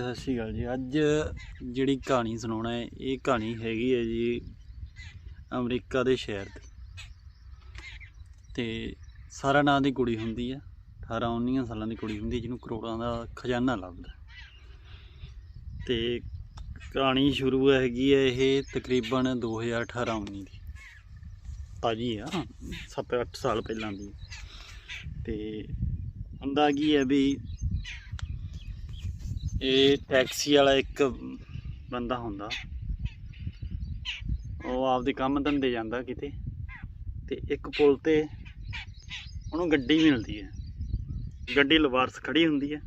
ਸਤਿ ਸ਼੍ਰੀ ਅਕਾਲ ਜੀ। ਅੱਜ ਜਿਹੜੀ ਕਹਾਣੀ ਸੁਣਾਉਣਾ ਹੈ, ਇਹ ਕਹਾਣੀ ਹੈਗੀ ਹੈ ਜੀ ਅਮਰੀਕਾ ਦੇ ਸ਼ਹਿਰ ਦੀ। ਤੇ ਸਾਰਾ ਨਾਂ ਦੀ ਕੁੜੀ ਹੁੰਦੀ ਹੈ 18 19 ਸਾਲਾਂ ਦੀ ਕੁੜੀ ਹੁੰਦੀ ਜਿਹਨੂੰ ਕਰੋੜਾਂ ਦਾ ਖਜ਼ਾਨਾ ਲੱਭਦਾ ਤੇ ਕਹਾਣੀ ਸ਼ੁਰੂ ਹੈਗੀ ਹੈ ਇਹ ਤਕਰੀਬਨ 2018 19 ਦੀ। ਤਾਜੀ ਆ 7-8 ਸਾਲ ਪਹਿਲਾਂ ਦੀ। ਤੇ ਹੁੰਦਾ ਕੀ ਹੈ ਵੀ ਇਹ ਟੈਕਸੀ ਵਾਲਾ ਇੱਕ ਬੰਦਾ ਹੁੰਦਾ। ਉਹ ਆਪਦੇ ਕੰਮ ਧੰਦੇ ਜਾਂਦਾ ਕਿਤੇ। ਤੇ ਇੱਕ ਪੁਲ ਤੇ ਉਹਨੂੰ ਗੱਡੀ ਮਿਲਦੀ ਹੈ। ਗੱਡੀ ਲਵਾਰਸ ਖੜੀ ਹੁੰਦੀ ਹੈ।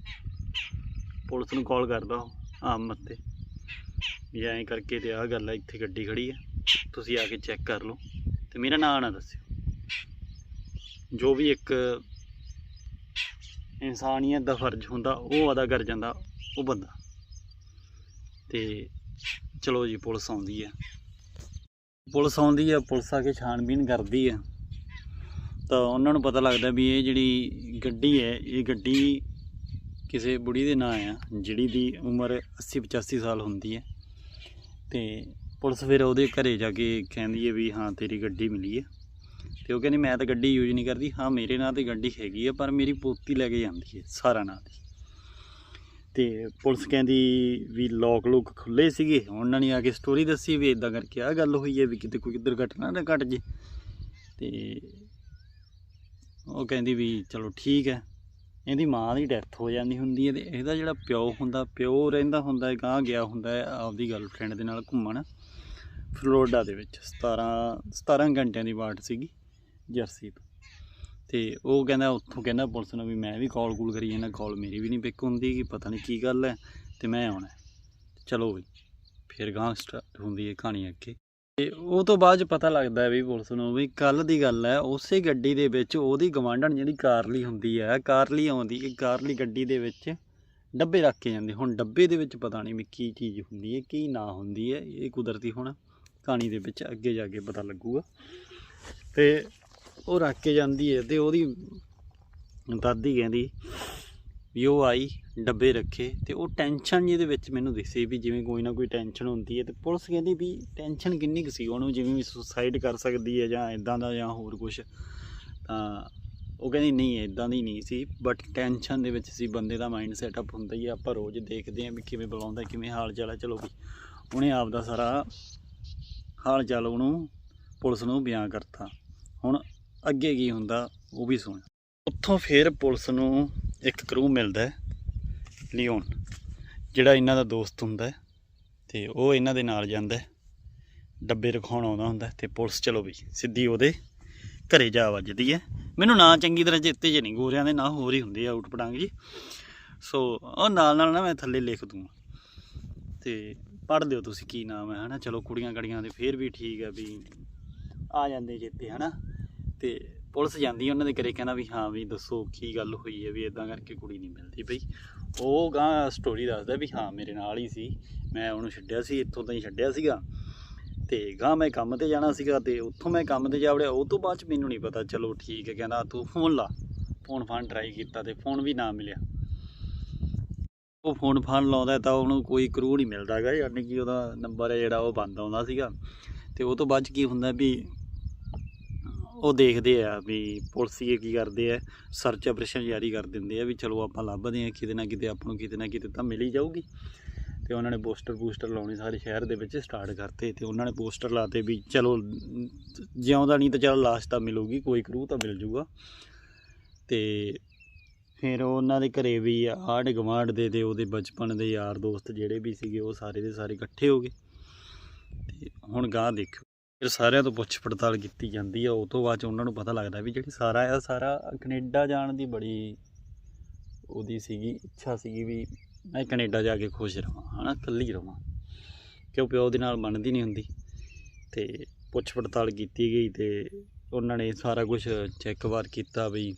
ਪੁਲਿਸ ਨੂੰ ਕਾਲ ਕਰਦਾ ਉਹ ਆਮ ਤੇ। ਵੀ ਐਂ ਕਰਕੇ ਤੇ ਆਹ ਗੱਲ ਹੈ ਇੱਥੇ ਗੱਡੀ ਖੜੀ ਹੈ। ਤੁਸੀਂ ਆ ਕੇ ਚੈੱਕ ਕਰ ਲਓ। ਤੇ ਮੇਰਾ ਨਾਂ ਨਾ ਦੱਸਿਓ। ਜੋ ਵੀ ਇੱਕ ਇਨਸਾਨੀਅਤ ਦਾ ਫਰਜ਼ ਹੁੰਦਾ, ਉਹ ਅਦਾ ਕਰ ਜਾਂਦਾ। ਉਹ ਬੰਦਾ। ਤੇ ਚਲੋ ਜੀ, ਪੁਲਿਸ ਆਉਂਦੀ ਹੈ ਪੁਲਿਸ ਆਉਂਦੀ ਹੈ ਪੁਲਿਸ ਆ ਕੇ ਛਾਣਬੀਨ ਕਰਦੀ ਹੈ ਤਾਂ ਉਹਨਾਂ ਨੂੰ ਪਤਾ ਲੱਗਦਾ ਵੀ ਇਹ ਜਿਹੜੀ ਗੱਡੀ ਹੈ, ਇਹ ਗੱਡੀ ਕਿਸੇ ਬੁੜੀ ਦੇ ਨਾਂ ਆ, ਜਿਹੜੀ ਦੀ ਉਮਰ 80 85 ਸਾਲ ਹੁੰਦੀ ਹੈ। ਤੇ ਪੁਲਿਸ ਫਿਰ ਉਹਦੇ ਘਰੇ ਜਾ ਕੇ ਕਹਿੰਦੀ ਹੈ ਵੀ ਹਾਂ, ਤੇਰੀ ਗੱਡੀ ਮਿਲੀ ਹੈ। ਤੇ ਉਹ ਕਹਿੰਦੀ, ਮੈਂ ਤਾਂ ਗੱਡੀ ਯੂਜ਼ ਨਹੀਂ ਕਰਦੀ। ਹਾਂ, ਮੇਰੇ ਨਾਂ ਤੇ ਗੱਡੀ ਹੈਗੀ ਆ, ਪਰ ਮੇਰੀ ਪੋਤੀ ਲੈ ਕੇ ਜਾਂਦੀ ਹੈ, ਸਾਰਾ ਨਾਂ ਦੀ ਤੇ ਪੁਲਿਸ ਕਹਿੰਦੀ ਵੀ ਲੋਕ ਲੋਕ ਖੁੱਲੇ ਸੀਗੇ। ਉਹਨਾਂ ਨੇ ਆ ਕੇ ਸਟੋਰੀ ਦੱਸੀ ਵੀ ਇਦਾਂ ਕਰਕੇ ਆ ਗੱਲ ਹੋਈ ਹੈ ਵੀ ਕਿਤੇ ਕੋਈ ਦੁਰਘਟਨਾ ਨਾ ਘਟ ਜੇ। ਤੇ ਉਹ ਕਹਿੰਦੀ ਵੀ ਚਲੋ ਠੀਕ ਹੈ। ਇਹਦੀ ਮਾਂ ਦੀ ਡੈਥ ਹੋ ਜਾਂਦੀ ਹੁੰਦੀ ਹੈ ਤੇ ਇਹਦਾ ਜਿਹੜਾ ਪਿਓ ਹੁੰਦਾ, ਪਿਓ ਰਹਿੰਦਾ ਹੁੰਦਾ ਹੈ ਗਾਂ ਗਿਆ ਹੁੰਦਾ ਹੈ ਆਪਦੀ ਗਰਲਫ੍ਰੈਂਡ ਦੇ ਨਾਲ ਘੁੰਮਣ ਫਲੋਰਡਾ ਦੇ ਵਿੱਚ। 17 17 ਘੰਟਿਆਂ ਦੀ ਵਾਟ ਸੀਗੀ ਜਰਸੀ ਤੋਂ। ਤੇ ਉਹ ਕਹਿੰਦਾ ਉੱਥੋਂ ਕਹਿੰਦਾ ਪੁਲਿਸ ਨੂੰ ਵੀ ਮੈਂ ਵੀ ਕਾਲ ਕੂਲ ਕਰੀ ਜਾਂਦਾ ਕਾਲ ਮੇਰੀ ਵੀ ਨਹੀਂ ਪਿਕ ਹੁੰਦੀ ਕਿ ਪਤਾ ਨਹੀਂ ਕੀ ਗੱਲ ਹੈ, ਤੇ ਮੈਂ ਆਉਣਾ ਚਲੋ ਵੀ ਫਿਰ ਗਾਂ ਸਟਾਰਟ ਹੁੰਦੀ ਹੈ ਕਹਾਣੀ ਅੱਗੇ। ਤੇ ਉਹ ਤੋਂ ਬਾਅਦ 'ਚ ਪਤਾ ਲੱਗਦਾ ਵੀ ਪੁਲਿਸ ਨੂੰ ਵੀ ਕੱਲ ਦੀ ਗੱਲ ਹੈ, ਉਸੇ ਗੱਡੀ ਦੇ ਵਿੱਚ ਉਹਦੀ ਗਵਾਂਢਣ ਜਿਹੜੀ ਕਾਰਲੀ ਹੁੰਦੀ ਹੈ ਕਾਰਲੀ ਆਉਂਦੀ ਹੈ ਕਾਰਲੀ ਗੱਡੀ ਦੇ ਵਿੱਚ ਡੱਬੇ ਰੱਖ ਕੇ ਜਾਂਦੇ ਹੁਣ ਡੱਬੇ ਦੇ ਵਿੱਚ ਪਤਾ ਨਹੀਂ ਵੀ ਕੀ ਚੀਜ਼ ਹੁੰਦੀ ਹੈ, ਕੀ ਨਾ ਹੁੰਦੀ ਹੈ, ਇਹ ਕੁਦਰਤੀ ਹੁਣ ਕਹਾਣੀ ਦੇ ਵਿੱਚ ਅੱਗੇ ਜਾ ਕੇ ਪਤਾ ਲੱਗੂਗਾ। ਤੇ ਉਹ ਰੱਖ ਕੇ ਜਾਂਦੀ ਹੈ ਤੇ ਉਹਦੀ ਦਾਦੀ ਕਹਿੰਦੀ ਵੀ ਉਹ ਆਈ ਡੱਬੇ ਰੱਖੇ ਤੇ ਉਹ ਟੈਨਸ਼ਨ ਜਿਹਦੇ ਵਿੱਚ ਮੈਨੂੰ ਦਿਸੀ ਵੀ ਜਿਵੇਂ ਕੋਈ ਨਾ ਕੋਈ ਟੈਨਸ਼ਨ ਹੁੰਦੀ ਹੈ ਤੇ ਪੁਲਿਸ ਕਹਿੰਦੀ ਵੀ ਟੈਨਸ਼ਨ ਕਿੰਨੀ ਕੁ ਸੀ ਉਹਨੂੰ ਜਿਵੇਂ ਵੀ ਸੁਸਾਈਡ ਕਰ ਸਕਦੀ ਹੈ ਜਾਂ ਇਦਾਂ ਦਾ ਜਾਂ ਹੋਰ ਕੁਝ ਤਾਂ ਉਹ ਕਹਿੰਦੀ ਨਹੀਂ ਇਦਾਂ ਦੀ ਨਹੀਂ ਸੀ ਬਟ ਟੈਨਸ਼ਨ ਦੇ ਵਿੱਚ ਸੀ ਬੰਦੇ ਦਾ ਮਾਈਂਡ ਸੈਟਅਪ ਹੁੰਦਾ ਹੀ ਆ, ਆਪਾਂ ਰੋਜ਼ ਦੇਖਦੇ ਆਂ ਵੀ ਕਿਵੇਂ ਬੁਲਾਉਂਦਾ ਕਿਵੇਂ ਹਾਲ ਚਾਲ ਹੈ ਚਲੋ ਵੀ ਉਹਨੇ ਆਪ ਦਾ ਸਾਰਾ ਹਾਲ ਚਾਲ ਉਹਨੂੰ ਪੁਲਿਸ ਨੂੰ ਬਿਆਨ ਕਰਤਾ। ਹੁਣ ਅੱਗੇ ਕੀ ਹੁੰਦਾ, ਉਹ ਵੀ ਸੁਣ। ਉੱਥੋਂ ਫਿਰ ਪੁਲਿਸ ਨੂੰ ਇੱਕ ਕਰੂ ਮਿਲਦਾ ਲਿਓਨ, ਜਿਹੜਾ ਇਹਨਾਂ ਦਾ ਦੋਸਤ ਹੁੰਦਾ ਹੈ, ਤੇ ਉਹ ਇਹਨਾਂ ਦੇ ਨਾਲ ਜਾਂਦਾ ਡੱਬੇ ਰਖਾਉਣ ਆਉਂਦਾ ਹੁੰਦਾ ਹੈ, ਤੇ ਪੁਲਿਸ ਚਲੋ ਵੀ ਸਿੱਧੀ ਉਹਦੇ ਘਰੇ ਜਾ ਵੱਜਦੀ ਹੈ। ਮੈਨੂੰ ਨਾਂ ਚੰਗੀ ਤਰ੍ਹਾਂ ਚੇਤੇ ਜੇ ਨਹੀਂ, ਗੋਰਿਆਂ ਦੇ ਨਾਂ ਹੋਰ ਹੀ ਹੁੰਦੇ ਆ ਆਊਟਪਟਾਂਗ ਜੀ। ਸੋ, ਉਹ ਨਾਲ ਨਾਲ ਨਾ ਮੈਂ ਥੱਲੇ ਲਿਖ ਦੂੰਗਾ। ਤੇ ਪੜ੍ਹ ਲਿਓ ਤੁਸੀਂ ਕੀ ਨਾਮ ਹੈ, ਹਨਾ? ਚਲੋ ਕੁੜੀਆਂ ਕੜੀਆਂ ਦੇ ਫੇਰ ਵੀ ਠੀਕ ਹੈ ਵੀ ਆ ਜਾਂਦੇ ਚੇਤੇ, ਹਨਾ? ਤੇ ਪੁਲਿਸ ਜਾਂਦੀ ਉਹਨਾਂ ਦੇ ਘਰੇ ਕਹਿੰਦਾ ਵੀ ਹਾਂ ਵੀ ਦੱਸੋ ਕੀ ਗੱਲ ਹੋਈ ਹੈ ਵੀ ਇਦਾਂ ਕਰਕੇ ਕੁੜੀ ਨਹੀਂ ਮਿਲਦੀ ਬਈ ਉਹ ਗਾਂ ਸਟੋਰੀ ਦੱਸਦਾ ਵੀ ਹਾਂ ਮੇਰੇ ਨਾਲ ਹੀ ਸੀ, ਮੈਂ ਉਹਨੂੰ ਛੱਡਿਆ ਸੀ, ਇੱਥੋਂ ਤਾਂ ਹੀ ਛੱਡਿਆ ਸੀਗਾ। ਤੇ ਗਾਂ ਮੈਂ ਕੰਮ ਤੇ ਜਾਣਾ ਸੀਗਾ ਤੇ ਉੱਥੋਂ ਮੈਂ ਕੰਮ ਤੇ ਜਾ ਵੜਿਆ, ਉਹ ਤੋਂ ਬਾਅਦ ਚ ਮੈਨੂੰ ਨਹੀਂ ਪਤਾ, ਚਲੋ ਠੀਕ ਹੈ ਕਹਿੰਦਾ ਤੂੰ ਫੋਨ ਲਾ। ਫੋਨ ਫਾਨ ਟਰਾਈ ਕੀਤਾ ਤੇ ਫੋਨ ਵੀ ਨਾ ਮਿਲਿਆ। ਉਹ ਫੋਨ ਫਾਨ ਲਾਉਂਦਾ ਤਾਂ ਉਹਨੂੰ ਕੋਈ ਕਰੂ ਨਹੀਂ ਮਿਲਦਾ ਹੈਗਾ, ਯਾਨੀ ਕਿ ਉਹਦਾ ਨੰਬਰ ਹੈ ਜਿਹੜਾ ਉਹ ਬੰਦ ਆਉਂਦਾ ਸੀਗਾ। ਤੇ ਉਹ ਤੋਂ ਬਾਅਦ 'ਚ ਕੀ ਹੁੰਦਾ ਵੀ ਉਹ ਦੇਖਦੇ ਆ ਵੀ ਪੁਲਿਸੀਏ ਕੀ ਕਰਦੇ ਆ ਸਰਚ ਆਪਰੇਸ਼ਨ ਜਾਰੀ ਕਰ ਦਿੰਦੇ ਆ ਵੀ ਚਲੋ ਆਪਾਂ ਲੱਭਦੇ ਆ, ਕਿਤੇ ਨਾ ਕਿਤੇ ਆਪਾਂ ਨੂੰ ਕਿਤੇ ਨਾ ਕਿਤੇ ਤਾਂ ਮਿਲ ਹੀ ਜਾਊਗੀ। ਤੇ ਉਹਨਾਂ ਨੇ ਪੋਸਟਰ ਪੋਸਟਰ ਲਾਉਣੇ ਸਾਰੇ ਸ਼ਹਿਰ ਦੇ ਵਿੱਚ ਸਟਾਰਟ ਕਰਤੇ ਤੇ ਉਹਨਾਂ ਨੇ ਪੋਸਟਰ ਲਾਤੇ ਵੀ ਚਲੋ ਜਿਉਂਦਾ ਨਹੀਂ ਤਾਂ ਚਲੋ ਲਾਸ਼ ਤਾਂ ਮਿਲੂਗੀ, ਕੋਈ ਕਰੂ ਤਾਂ ਮਿਲ ਜੂਗਾ ਤੇ ਫਿਰ ਉਹਨਾਂ ਦੇ ਘਰੇ ਵੀ ਆਂਢ ਗੁਆਂਢ ਦੇ ਤੇ ਉਹਦੇ ਬਚਪਨ ਦੇ ਯਾਰ ਦੋਸਤ ਜਿਹੜੇ ਵੀ ਸੀਗੇ ਉਹ ਸਾਰੇ ਦੇ ਸਾਰੇ ਇਕੱਠੇ ਹੋ ਗਏ। ਤੇ ਹੁਣ ਗਾਂ ਦੇਖੋ। ਫਿਰ ਸਾਰਿਆਂ ਤੋਂ ਪੁੱਛ ਪੜਤਾਲ ਕੀਤੀ ਜਾਂਦੀ ਆ, ਉਹ ਤੋਂ ਬਾਅਦ ਚ ਉਹਨਾਂ ਨੂੰ ਪਤਾ ਲੱਗਦਾ ਵੀ ਜਿਹੜੀ ਸਾਰਾ ਆ ਸਾਰਾ ਕੈਨੇਡਾ ਜਾਣ ਦੀ ਬੜੀ ਉਹਦੀ ਸੀਗੀ, ਇੱਛਾ ਸੀਗੀ ਵੀ ਮੈਂ ਕੈਨੇਡਾ ਜਾ ਕੇ ਖੁਸ਼ ਰਹਾਂ ਹਨਾ, ਇਕੱਲੀ ਰਹਾਂ ਕਿਉਂ ਪਿਓ ਦੇ ਨਾਲ ਮੰਨਦੀ ਨਹੀਂ ਹੁੰਦੀ। ਤੇ ਪੁੱਛ ਪੜਤਾਲ ਕੀਤੀ ਗਈ ਤੇ ਉਹਨਾਂ ਨੇ ਸਾਰਾ ਕੁਝ ਚੈੱਕ ਵਾਰ ਕੀਤਾ ਵੀ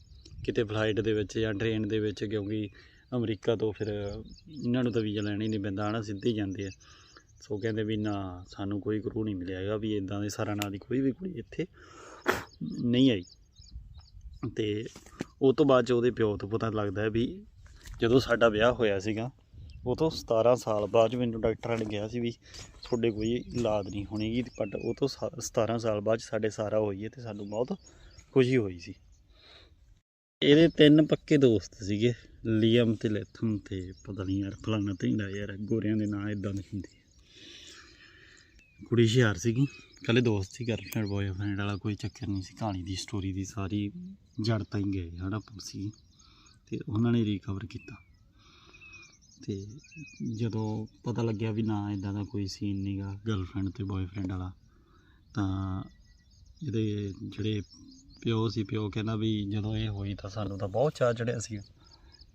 ਕਿਤੇ ਫਲਾਈਟ ਦੇ ਵਿੱਚ ਜਾਂ ਟ੍ਰੇਨ ਦੇ ਵਿੱਚ, ਕਿਉਂਕਿ ਅਮਰੀਕਾ ਤੋਂ ਫਿਰ ਇਹਨਾਂ ਨੂੰ ਤਾਂ ਵੀਜ਼ਾ ਲੈਣਾ ਹੀ ਨਹੀਂ ਪੈਂਦਾ, ਹਨਾ, ਸਿੱਧੇ ਹੀ ਜਾਂਦੇ ਆ। ਸੋ ਕਹਿੰਦੇ ਵੀ ਨਾ, ਸਾਨੂੰ ਕੋਈ ਕਰੂ ਨਹੀਂ ਮਿਲਿਆ ਹੈਗਾ ਵੀ ਇਦਾਂ ਦੇ ਸਾਰਾ ਨਾਂ ਦੀ ਕੋਈ ਵੀ ਕੁੜੀ ਇੱਥੇ ਨਹੀਂ ਆਈ। ਤੇ ਉਹ ਤੋਂ ਬਾਅਦ ਚ ਉਹਦੇ ਪਿਓ ਤੋਂ ਪਤਾ ਲੱਗਦਾ ਵੀ ਜਦੋਂ ਸਾਡਾ ਵਿਆਹ ਹੋਇਆ ਸੀਗਾ, ਉਹ ਤੋਂ 17 ਸਾਲ ਬਾਅਦ 'ਚ ਮੈਨੂੰ ਡਾਕਟਰਾਂ ਨੇ ਕਿਹਾ ਸੀ ਵੀ ਤੁਹਾਡੇ ਕੋਈ ਇਲਾਜ ਨਹੀਂ ਹੋਣੀਗੀ ਬਟ ਉਹ ਤੋਂ ਸਾ- 17 ਸਾਲ ਬਾਅਦ 'ਚ ਸਾਡੇ ਸਾਰਾ ਹੋਈ ਹੈ ਤੇ ਸਾਨੂੰ ਬਹੁਤ ਖੁਸ਼ੀ ਹੋਈ ਸੀ। ਇਹਦੇ ਤਿੰਨ ਪੱਕੇ ਦੋਸਤ ਸੀਗੇ, ਲੀਅਮ ਤੇ ਲੈਥਮ ਤੇ ਪਤਾ ਨਹੀਂ ਯਾਰ, ਫਲਾਣਾ ਢਿੰਡਾ ਯਾਰ, ਗੋਰਿਆਂ ਦੇ ਨਾਂ ਇਦਾਂ ਦੇ ਹੁੰਦੇ ਕੁੜੀ ਹੁਸ਼ਿਆਰ ਸੀਗੀ ਕੱਲੇ ਦੋਸਤ ਸੀ ਗਰਲਫ੍ਰੈਂਡ ਬॉयਫ੍ਰੈਂਡ ਵਾਲਾ ਕੋਈ ਚੱਕਰ ਨਹੀਂ ਸੀ, ਕਹਾਣੀ ਦੀ ਸਟੋਰੀ ਦੀ ਸਾਰੀ ਜੜ ਤਾਂ ਹੀ ਗਏ ਹਨਾ ਸੀ ਤੇ ਉਹਨਾਂ ਨੇ ਰਿਕਵਰ ਕੀਤਾ। ਤੇ ਜਦੋਂ ਪਤਾ ਲੱਗਿਆ ਵੀ ਨਾ ਇਦਾਂ ਦਾ ਕੋਈ ਸੀਨ ਨਹੀਂਗਾ ਗਰਲਫ੍ਰੈਂਡ ਤੇ ਬॉयਫ੍ਰੈਂਡ ਵਾਲਾ, ਤਾਂ ਇਹਦੇ ਜਿਹੜੇ ਪਿਓ ਸੀ, ਪਿਓ ਕਹਿੰਦਾ ਵੀ ਜਦੋਂ ਇਹ ਹੋਈ ਤਾਂ ਸਾਨੂੰ ਤਾਂ ਬਹੁਤ ਚਾਅ ਚੜਿਆ ਸੀ।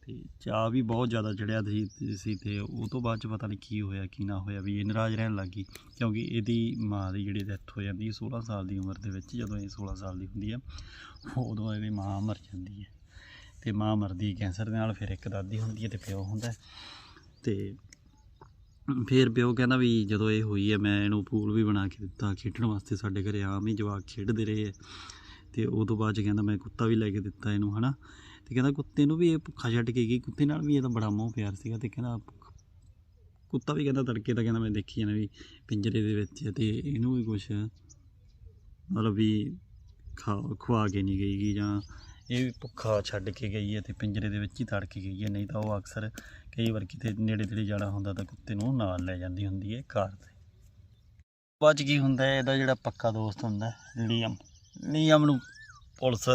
ਤੇ ਚਾਹ ਵੀ ਬਹੁਤ ਜ਼ਿਆਦਾ ਚੜਿਆ ਸੀ ਸੀ ਤੇ ਉਹ ਤੋਂ ਬਾਅਦ ਚ ਪਤਾ ਨਹੀਂ ਕੀ ਹੋਇਆ, ਕੀ ਨਾ ਹੋਇਆ, ਵੀ ਇਹ ਨਾਰਾਜ਼ ਰਹਿਣ ਲੱਗੀ ਕਿਉਂਕਿ ਇਹਦੀ ਮਾਂ ਦੀ ਜਿਹੜੀ ਡੈਥ ਹੋ ਜਾਂਦੀ ਹੈ 16 ਸਾਲ ਦੀ ਉਮਰ ਦੇ ਵਿੱਚ, ਜਦੋਂ ਇਹ 16 ਸਾਲ ਦੀ ਹੁੰਦੀ ਹੈ, ਉਦੋਂ ਇਹਦੀ ਮਾਂ ਮਰ ਜਾਂਦੀ ਹੈ ਤੇ ਮਾਂ ਮਰਦੀ ਕੈਂਸਰ ਦੇ ਨਾਲ, ਫਿਰ ਇੱਕ ਦਾਦੀ ਹੁੰਦੀ ਹੈ ਤੇ ਪਿਓ ਹੁੰਦਾ ਹੈ। ਤੇ ਫਿਰ ਪਿਓ ਕਹਿੰਦਾ ਵੀ ਜਦੋਂ ਇਹ ਹੋਈ ਹੈ, ਮੈਂ ਇਹਨੂੰ ਪੂਲ ਵੀ ਬਣਾ ਕੇ ਦਿੱਤਾ, ਖੇਡਣ ਵਾਸਤੇ ਸਾਡੇ ਘਰੇ ਆਮ ਹੀ ਜਵਾਕ ਖੇਡਦੇ ਰਹੇ ਹੈ। ਤੇ ਉਹ ਤੋਂ ਬਾਅਦ ਚ ਕਹਿੰਦਾ ਮੈਂ ਕੁੱਤਾ ਵੀ ਲੈ ਕੇ ਦਿੱਤਾ ਇਹਨੂੰ, ਹਨਾ ਤੇ ਕਹਿੰਦਾ ਕੁੱਤੇ ਨੂੰ ਵੀ ਇਹ ਭੁੱਖਾ ਛੱਡ ਕੇ ਗਈ। ਕੁੱਤੇ ਨਾਲ ਵੀ ਇਹਦਾ ਬੜਾ ਮੋਹ ਪਿਆਰ ਸੀਗਾ ਤੇ ਕਹਿੰਦਾ ਕੁੱਤਾ ਵੀ ਕਹਿੰਦਾ ਤੜਕੇ ਤਾਂ ਕਹਿੰਦਾ ਮੈਂ ਦੇਖੀ ਜਾਣਾ ਵੀ ਪਿੰਜਰੇ ਦੇ ਵਿੱਚ ਹੈ ਤੇ ਇਹਨੂੰ ਵੀ ਕੁਛ ਮਤਲਬ ਵੀ ਖਾ ਖਵਾ ਕੇ ਨਹੀਂ ਗਈ ਗੀ ਜਾਂ ਇਹ ਵੀ ਭੁੱਖਾ ਛੱਡ ਕੇ ਗਈ ਹੈ ਤੇ ਪਿੰਜਰੇ ਦੇ ਵਿੱਚ ਹੀ ਤੜ ਕੇ ਗਈ ਹੈ। ਨਹੀਂ ਤਾਂ ਉਹ ਅਕਸਰ ਕਈ ਵਾਰ ਕਿਤੇ ਨੇੜੇ ਤੇੜੇ ਜਾਣਾ ਹੁੰਦਾ ਤਾਂ ਕੁੱਤੇ ਨੂੰ ਨਾਲ ਲੈ ਜਾਂਦੀ ਹੁੰਦੀ ਹੈ ਕਾਰ ਤੇ। ਬਾਅਦ 'ਚ ਕੀ ਹੁੰਦਾ ਹੈ? ਇਹਦਾ ਜਿਹੜਾ ਪੱਕਾ ਦੋਸਤ ਹੁੰਦਾ ਹੈ, ਲੀਅਮ। ਲੀਅਮ ਨੂੰ ਪੁਲਿਸ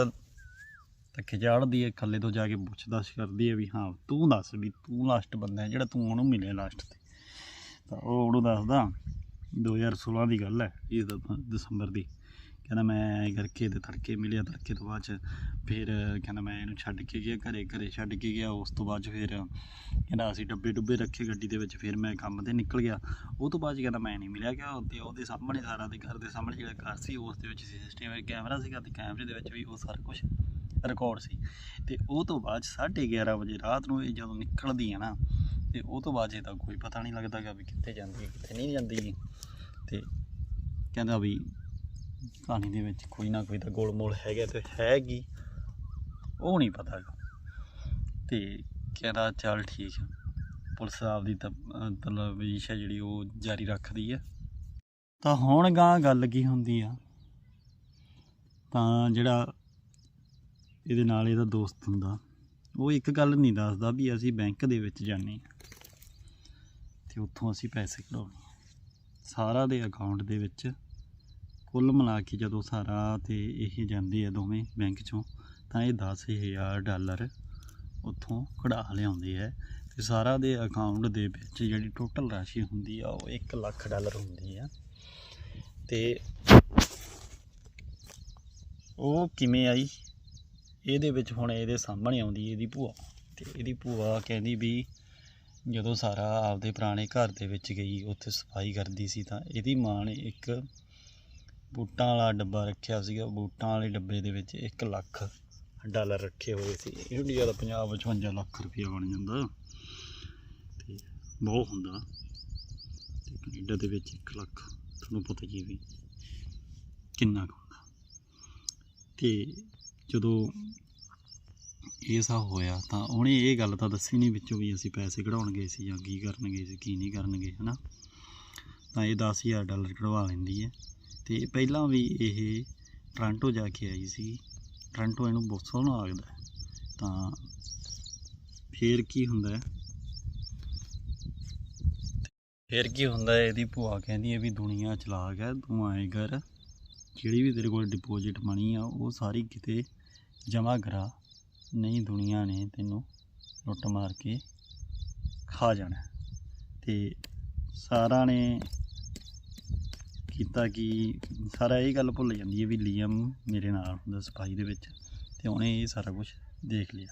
ਧੱਕੇ ਚਾੜਦੀ ਹੈ ਖੱਲੇ ਤੋਂ ਜਾ ਕੇ ਪੁੱਛਦਾਛ ਕਰਦੀ ਹੈ ਵੀ ਹਾਂ, ਤੂੰ ਦੱਸ ਵੀ ਤੂੰ ਲਾਸਟ ਬੰਦਾ ਹੈ ਜਿਹੜਾ ਤੂੰ ਉਹਨੂੰ ਮਿਲਿਆ ਲਾਸਟ ਤੇ। ਤਾਂ ਉਹ ਉਹਨੂੰ ਦੱਸਦਾ 2016 ਦੀ ਗੱਲ ਹੈ ਇਸ ਦਸੰਬਰ ਦੀ। ਕਹਿੰਦਾ ਮੈਂ ਕਰਕੇ ਤੇ ਤੜਕੇ ਮਿਲਿਆ, ਤੜਕੇ ਤੋਂ ਬਾਅਦ ਚ ਫਿਰ ਕਹਿੰਦਾ ਮੈਂ ਇਹਨੂੰ ਛੱਡ ਕੇ ਗਿਆ, ਘਰੇ ਘਰੇ ਛੱਡ ਕੇ ਗਿਆ। ਉਸ ਤੋਂ ਬਾਅਦ ਚ ਫਿਰ ਕਹਿੰਦਾ ਅਸੀਂ ਡੱਬੇ ਡੁੱਬੇ ਰੱਖੇ ਗੱਡੀ ਦੇ ਵਿੱਚ, ਫਿਰ ਮੈਂ ਕੰਮ ਤੇ ਨਿਕਲ ਗਿਆ। ਉਹ ਤੋਂ ਬਾਅਦ ਚ ਕਹਿੰਦਾ ਮੈਂ ਨਹੀਂ ਮਿਲਿਆ ਗਿਆ ਤੇ ਉਹਦੇ ਸਾਹਮਣੇ ਸਾਰਾ ਦੇ ਘਰ ਦੇ ਸਾਹਮਣੇ ਜਿਹੜਾ ਘਰ ਸੀ, ਉਸ ਦੇ ਵਿੱਚ ਸਿਸਟਮ ਕੈਮਰਾ ਸੀਗਾ ਤੇ ਕੈਮਰੇ ਦੇ ਵਿੱਚ ਵੀ ਉਹ ਸਾਰਾ ਕੁਝ ਰਿਕਾਰਡ ਸੀ। ਤੇ ਉਹ ਤੋਂ ਬਾਅਦ 11:30 ਵਜੇ ਰਾਤ ਨੂੰ ਇਹ ਜਦੋਂ ਨਿਕਲਦੀ ਹੈ ਨਾ, ਤੇ ਉਹ ਤੋਂ ਬਾਅਦ ਇਹਦਾ ਕੋਈ ਪਤਾ ਨਹੀਂ ਲੱਗਦਾ ਗਾ ਵੀ ਕਿੱਥੇ ਜਾਂਦੀ ਹੈ ਕਿੱਥੇ ਨਹੀਂ ਜਾਂਦੀ ਗੀ। ਤੇ ਕਹਿੰਦਾ ਵੀ ਕਹਾਣੀ ਦੇ ਵਿੱਚ ਕੋਈ ਨਾ ਕੋਈ ਤਾਂ ਗੋਲਮੋਲ ਹੈਗਾ ਤੇ ਹੈਗੀ ਉਹ ਨਹੀਂ ਪਤਾ ਗਾ। ਤੇ ਕਹਿੰਦਾ ਚੱਲ ਠੀਕ ਆ। ਪੁਲਿਸ ਆਪਦੀ ਤਾਂ ਤਲਵੀਸ਼ ਹੈ ਜਿਹੜੀ ਉਹ ਜਾਰੀ ਰੱਖਦੀ ਹੈ ਤਾਂ ਹੁਣ ਗਾਂ ਗੱਲ ਕੀ ਹੁੰਦੀ ਆ? ਤਾਂ ਜਿਹੜਾ ਇਹਦੇ ਨਾਲ ਇਹਦਾ ਦੋਸਤ ਹੁੰਦਾ। ਉਹ ਇੱਕ ਗੱਲ ਨਹੀਂ ਦੱਸਦਾ ਵੀ ਅਸੀਂ ਬੈਂਕ ਦੇ ਵਿੱਚ ਜਾਂਦੇ ਹਾਂ ਤੇ ਉੱਥੋਂ ਅਸੀਂ ਪੈਸੇ ਕਢਾਉਣੇ ਸਾਰਾ ਦੇ ਅਕਾਊਂਟ ਦੇ ਵਿੱਚ ਕੁੱਲ ਮਿਲਾ ਕੇ ਜਦੋਂ ਸਾਰਾ ਤੇ ਇਹ ਜਾਂਦੇ ਆ ਦੋਵੇਂ ਬੈਂਕ ਚੋਂ, ਤਾਂ ਇਹ 10000 ਡਾਲਰ ਉੱਥੋਂ ਕਢਾ ਲਿਆਉਂਦੇ ਆ ਤੇ ਸਾਰਾ ਦੇ ਅਕਾਊਂਟ ਦੇ ਵਿੱਚ ਜਿਹੜੀ ਟੋਟਲ ਰਾਸ਼ੀ ਹੁੰਦੀ ਆ ਉਹ 1 ਲੱਖ ਡਾਲਰ ਹੁੰਦੀ ਆ। ਤੇ ਉਹ ਕਿਵੇਂ ਆਈ? ਇਹਦੇ ਵਿੱਚ ਹੁਣ ਇਹਦੇ ਸਾਹਮਣੇ ਆਉਂਦੀ ਇਹਦੀ ਭੂਆ। ਤੇ ਇਹਦੀ ਭੂਆ ਕਹਿੰਦੀ ਵੀ ਜਦੋਂ ਸਾਰਾ ਆਪਦੇ ਪੁਰਾਣੇ ਘਰ ਦੇ ਵਿੱਚ ਗਈ, ਉੱਥੇ ਸਫ਼ਾਈ ਕਰਦੀ ਸੀ ਤਾਂ ਇਹਦੀ ਮਾਂ ਨੇ ਇੱਕ ਬੂਟਾਂ ਵਾਲਾ ਡੱਬਾ ਰੱਖਿਆ ਸੀਗਾ। ਬੂਟਾਂ ਵਾਲੇ ਡੱਬੇ ਦੇ ਵਿੱਚ 1 ਲੱਖ ਡਾਲਰ ਰੱਖੇ ਹੋਏ ਸੀ। ਇੰਡੀਆ ਦਾ 50 55 ਲੱਖ ਰੁਪਇਆ ਬਣ ਜਾਂਦਾ। ਤੇ ਬਹੁਤ ਹੁੰਦਾ। ਤੇ ਕੈਨੇਡਾ ਦੇ ਵਿੱਚ 1 ਲੱਖ, ਤੁਹਾਨੂੰ ਪਤਾ ਹੀ ਵੀ ਕਿੰਨਾ ਕੁ ਹੁੰਦਾ। ਤੇ ਜਦੋਂ ਇਹ ਸਭ ਹੋਇਆ ਤਾਂ ਉਹਨੇ ਇਹ ਗੱਲ ਤਾਂ ਦੱਸੀ ਨਹੀਂ ਵਿੱਚੋਂ ਵੀ ਅਸੀਂ ਪੈਸੇ ਕਢਾਉਣ ਗਏ ਸੀ ਜਾਂ ਕੀ ਕਰਨ ਗਏ ਸੀ, ਕੀ ਨਹੀਂ ਕਰਨਗੇ ਹਨਾ? ਤਾਂ ਇਹ 10000 ਡਾਲਰ ਕਢਵਾ ਲੈਂਦੀ ਹੈ। ਤੇ ਪਹਿਲਾਂ ਵੀ ਇਹ ਟ੍ਰਾਂਟੋ ਜਾ ਕੇ ਆਈ ਸੀ। ਟ੍ਰਾਂਟੋ ਇਹਨੂੰ ਬਹੁਤ ਸੋਹਣਾ ਲੱਗਦਾ ਤਾਂ ਫੇਰ ਕੀ ਹੁੰਦਾ ਹੈ? ਫੇਰ ਕੀ ਹੁੰਦਾ ਇਹਦੀ ਭੂਆ ਕਹਿੰਦੀ ਹੈ ਵੀ ਦੁਨੀਆ ਚਲਾਕ ਹੈ, ਤੂੰ ਆਏ ਕਰ। ਜਿਹੜੀ ਵੀ ਤੇਰੇ ਕੋਲ ਡਿਪੋਜ਼ਿਟ ਮਨੀ ਆ, ਉਹ ਸਾਰੀ ਕਿਤੇ ਜਮ੍ਹਾਂ ਕਰਾ ਨਹੀਂ ਦੁਨੀਆ ਨੇ ਤੈਨੂੰ ਲੁੱਟ ਮਾਰ ਕੇ ਖਾ ਜਾਣਾ। ਤੇ ਸਾਰਾ ਨੇ ਕੀਤਾ ਕਿ? ਸਾਰਾ ਇਹ ਗੱਲ ਭੁੱਲ ਜਾਂਦੀ ਹੈ ਵੀ ਲੀਅਮ ਮੇਰੇ ਨਾਲ ਹੁੰਦਾ ਸਫ਼ਾਈ ਦੇ ਵਿੱਚ ਤੇ ਉਹਨੇ ਇਹ ਸਾਰਾ ਕੁਝ ਦੇਖ ਲਿਆ।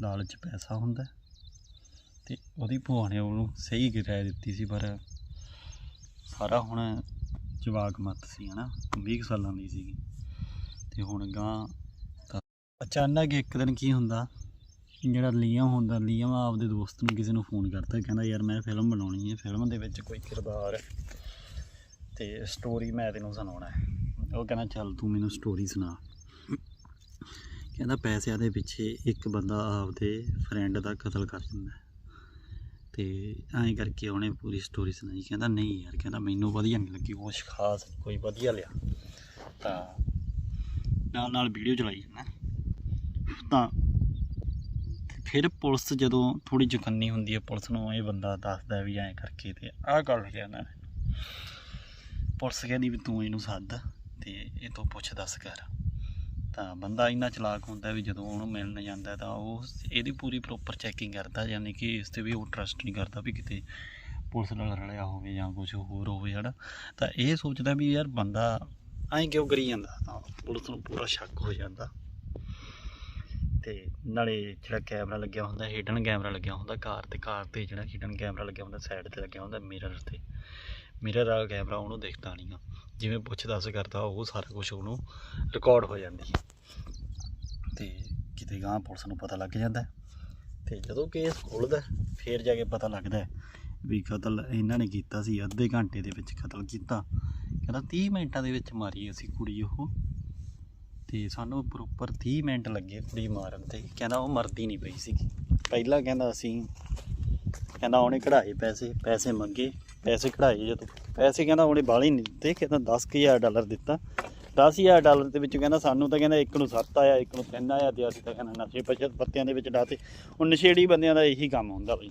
ਲਾਲਚ ਪੈਸਾ ਹੁੰਦਾ ਤੇ ਉਹਦੀ ਭੂਆ ਨੇ ਉਹਨੂੰ ਸਹੀ ਕਿਰਾਇਆ ਦਿੱਤੀ ਸੀ, ਪਰ ਸਾਰਾ ਹੁਣ ਜਵਾਕ ਮੱਤ ਸੀ, ਹਨਾ? 20 ਕੁ ਸਾਲਾਂ ਦੀ ਸੀਗੀ। ਤੇ ਹੁਣ ਗਾਂ ਅਚਾਨਕ ਇੱਕ ਦਿਨ ਕੀ ਹੁੰਦਾ, ਜਿਹੜਾ ਲੀਅਮ ਹੁੰਦਾ ਲੀਅਮ ਆਪਦੇ ਦੋਸਤ ਨੂੰ ਕਿਸੇ ਨੂੰ ਫੋਨ ਕਰਦਾ ਕਹਿੰਦਾ ਯਾਰ ਮੈਂ ਫਿਲਮ ਬਣਾਉਣੀ ਹੈ ਫਿਲਮ ਦੇ ਵਿੱਚ ਕੋਈ ਕਿਰਦਾਰ ਤੇ ਸਟੋਰੀ ਮੈਂ ਤੈਨੂੰ ਸੁਣਾਉਣਾ ਹੈ। ਉਹ ਕਹਿੰਦਾ, ਚੱਲ ਤੂੰ ਮੈਨੂੰ ਸਟੋਰੀ ਸੁਣਾ। ਕਹਿੰਦਾ ਪੈਸਿਆਂ ਦੇ ਪਿੱਛੇ ਇੱਕ ਬੰਦਾ ਆਪਦੇ ਫਰੈਂਡ ਦਾ ਕਤਲ ਕਰ ਦਿੰਦਾ ਹੈ। ਤੇ ਐਂ ਕਰਕੇ ਉਹਨੇ ਪੂਰੀ ਸਟੋਰੀ ਸੁਣਾਈ। ਕਹਿੰਦਾ, ਨਹੀਂ ਯਾਰ, ਕਹਿੰਦਾ ਮੈਨੂੰ ਵਧੀਆ ਨਹੀਂ ਲੱਗੀ, ਕੁਛ ਖਾਸ ਕੋਈ ਵਧੀਆ ਲਿਆ। ਤਾਂ ਨਾਲ ਨਾਲ ਵੀਡੀਓ ਚਲਾਈ ਜਾਂਦਾ। ਤਾਂ ਫਿਰ ਪੁਲਿਸ ਜਦੋਂ ਥੋੜੀ ਚੁਕੰਨੀ ਹੁੰਦੀ ਹੈ, ਪੁਲਿਸ ਨੂੰ ਇਹ ਬੰਦਾ ਦੱਸਦਾ ਵੀ ਐਂ ਕਰਕੇ ਤੇ ਆਹ ਗੱਲ ਕਹਿੰਦਾ ਪੁਲਿਸ ਕਹਿੰਦੀ ਵੀ ਤੂੰ ਇਹਨੂੰ ਸੱਦ ਤੇ ਇਹ ਤੋਂ ਪੁੱਛ ਦੱਸ ਕਰ। ਤਾਂ ਬੰਦਾ ਇੰਨਾ ਚਲਾਕ ਹੁੰਦਾ ਵੀ ਜਦੋਂ ਉਹਨੂੰ ਮਿਲਣ ਜਾਂਦਾ ਤਾਂ ਉਹ ਇਹਦੀ ਪੂਰੀ ਪ੍ਰੋਪਰ ਚੈਕਿੰਗ ਕਰਦਾ, ਯਾਨੀ ਕਿ ਇਸ ਤੇ ਵੀ ਉਹ ਟਰਸਟ ਨਹੀਂ ਕਰਦਾ ਵੀ ਕਿਤੇ ਪੁਲਿਸ ਨਾਲ ਰਲਿਆ ਹੋਵੇ ਜਾਂ ਕੁਝ ਹੋਰ ਹੋਵੇ, ਹਨਾ। ਤਾਂ ਇਹ ਸੋਚਦਾ ਵੀ ਯਾਰ ਬੰਦਾ ਐਂ ਕਿਉਂ ਕਰੀ ਜਾਂਦਾ? ਤਾਂ ਪੁਲਿਸ ਨੂੰ ਪੂਰਾ ਸ਼ੱਕ ਹੋ ਜਾਂਦਾ। ਤੇ ਨਾਲੇ ਜਿਹੜਾ ਕੈਮਰਾ ਲੱਗਿਆ ਹੁੰਦਾ ਹਿਡਨ ਕੈਮਰਾ ਲੱਗਿਆ ਹੁੰਦਾ ਕਾਰ ਤੇ ਕਾਰ ਤੇ ਜਿਹੜਾ ਹਿਡਨ ਕੈਮਰਾ ਲੱਗਿਆ ਹੁੰਦਾ ਸਾਈਡ ਤੇ ਲੱਗਿਆ ਹੁੰਦਾ ਮਿਰਰ ਤੇ। ਮਿਰਰ ਵਾਲਾ ਕੈਮਰਾ ਉਹਨੂੰ ਦੇਖਦਾ ਨਹੀਂ ਆ। ਜਿਵੇਂ ਪੁੱਛ ਦੱਸ ਕਰਦਾ ਉਹ ਸਾਰਾ ਕੁਝ ਉਹਨੂੰ ਰਿਕਾਰਡ ਹੋ ਜਾਂਦੀ ਹੈ ਤੇ ਕਿਤੇ ਗਾਂ ਪੁਲਿਸ ਨੂੰ ਪਤਾ ਲੱਗ ਜਾਂਦਾ ਹੈ। ਤੇ ਜਦੋਂ ਕੇਸ ਖੁੱਲਦਾ ਹੈ, ਫੇਰ ਜਾ ਕੇ ਪਤਾ ਲੱਗਦਾ ਵੀ ਕਤਲ ਇਹਨਾਂ ਨੇ ਕੀਤਾ ਸੀ ਅੱਧੇ ਘੰਟੇ ਦੇ ਵਿੱਚ ਕਤਲ ਕੀਤਾ। ਕਹਿੰਦਾ 30 ਮਿੰਟਾਂ ਦੇ ਵਿੱਚ ਮਾਰੀ ਅਸੀਂ ਕੁੜੀ ਉਹ। ਤੇ ਸਾਨੂੰ ਪ੍ਰੋਪਰ 30 ਮਿੰਟ ਲੱਗੇ ਕੁੜੀ ਮਾਰਨ ਤੇ। ਕਹਿੰਦਾ ਉਹ ਮਰਦੀ ਨਹੀਂ ਪਈ ਸੀ ਪਹਿਲਾਂ ਕਹਿੰਦਾ ਅਸੀਂ, ਕਹਿੰਦਾ ਉਹਨੇ ਕਢਾਏ ਪੈਸੇ ਪੈਸੇ ਮੰਗੇ, ਪੈਸੇ ਕਢਾਏ ਜਦੋਂ। ਪੈਸੇ ਕਹਿੰਦਾ ਉਹਨੇ ਬਾਲੇ ਨਹੀਂ ਦਿੱਤੇ, ਕਹਿੰਦਾ 10000 ਡਾਲਰ ਦਿੱਤਾ। 10000 ਡਾਲਰ ਦੇ ਵਿੱਚ ਕਹਿੰਦਾ ਸਾਨੂੰ ਤਾਂ ਕਹਿੰਦਾ ਇੱਕ ਨੂੰ 7 ਆਇਆ, ਇੱਕ ਨੂੰ 3 ਆਇਆ ਤੇ ਅਸੀਂ ਤਾਂ ਕਹਿੰਦਾ ਨਸ਼ੇ ਪਛਤ ਪੱਤਿਆਂ ਦੇ ਵਿੱਚ ਡਾਤੇ ਉਹ ਨਸ਼ੇੜੀ ਬੰਦਿਆਂ ਦਾ ਇਹੀ ਕੰਮ ਹੁੰਦਾ ਬਈ।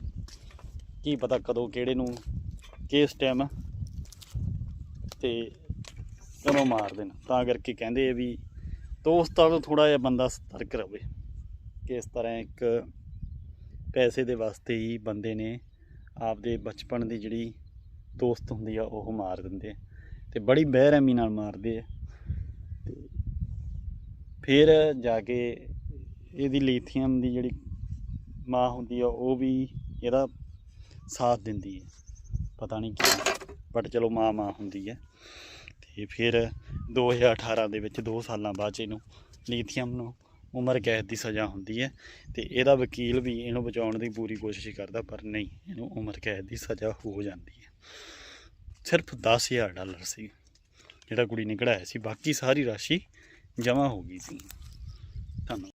ਕੀ ਪਤਾ ਕਦੋਂ ਕਿਹੜੇ ਨੂੰ, ਕਿਸ ਟਾਈਮ ਤੇ ਕਦੋਂ ਮਾਰ ਦੇਣ। ਤਾਂ ਕਰਕੇ ਕਹਿੰਦੇ ਵੀ ਦੋਸਤਾਂ ਤੋਂ ਥੋੜਾ ਜਿਹਾ ਬੰਦਾ ਸਤਰਕ ਰਹੇ ਕਿ ਇਸ ਤਰ੍ਹਾਂ ਇੱਕ ਪੈਸੇ ਦੇ ਵਾਸਤੇ ਹੀ ਬੰਦੇ ਨੇ ਆਪਦੇ ਬਚਪਨ ਦੀ ਜਿਹੜੀ ਦੋਸਤ ਹੁੰਦੀ ਆ, ਉਹ ਮਾਰ ਦਿੰਦੇ ਆ ਤੇ ਬੜੀ ਬੇਰਹਿਮੀ ਨਾਲ ਮਾਰਦੇ ਆ ਤੇ ਫਿਰ ਜਾ ਕੇ ਇਹਦੀ ਲੀਥੀਅਮ ਦੀ ਜਿਹੜੀ ਮਾਂ ਹੁੰਦੀ ਆ, ਉਹ ਵੀ ਇਹਦਾ ਸਾਥ ਦਿੰਦੀ ਹੈ ਪਤਾ ਨਹੀਂ ਕਿਉਂ ਬਟ ਚਲੋ ਮਾਂ ਮਾਂ ਹੁੰਦੀ ਹੈ ਤੇ ਫਿਰ 2018 ਦੇ ਵਿੱਚ 2 ਸਾਲਾਂ ਬਾਅਦ 'ਚ ਇਹਨੂੰ ਲੀਥੀਅਮ ਨੂੰ ਉਮਰ ਕੈਦ ਦੀ ਸਜ਼ਾ ਹੁੰਦੀ ਹੈ ਤੇ ਇਹਦਾ ਵਕੀਲ ਵੀ ਇਹਨੂੰ ਬਚਾਉਣ ਦੀ ਪੂਰੀ ਕੋਸ਼ਿਸ਼ ਕਰਦਾ, ਪਰ ਨਹੀਂ, ਇਹਨੂੰ ਉਮਰ ਕੈਦ ਦੀ ਸਜ਼ਾ ਹੋ ਜਾਂਦੀ ਹੈ। ਸਿਰਫ 10000 ਡਾਲਰ ਸੀ, ਜਿਹੜਾ ਕੁੜੀ ਨੇ ਕਢਾਇਆ ਸੀ, ਬਾਕੀ ਸਾਰੀ ਰਾਸ਼ੀ ਜਮ੍ਹਾਂ ਹੋ ਗਈ ਸੀ। ਧੰਨਵਾਦ।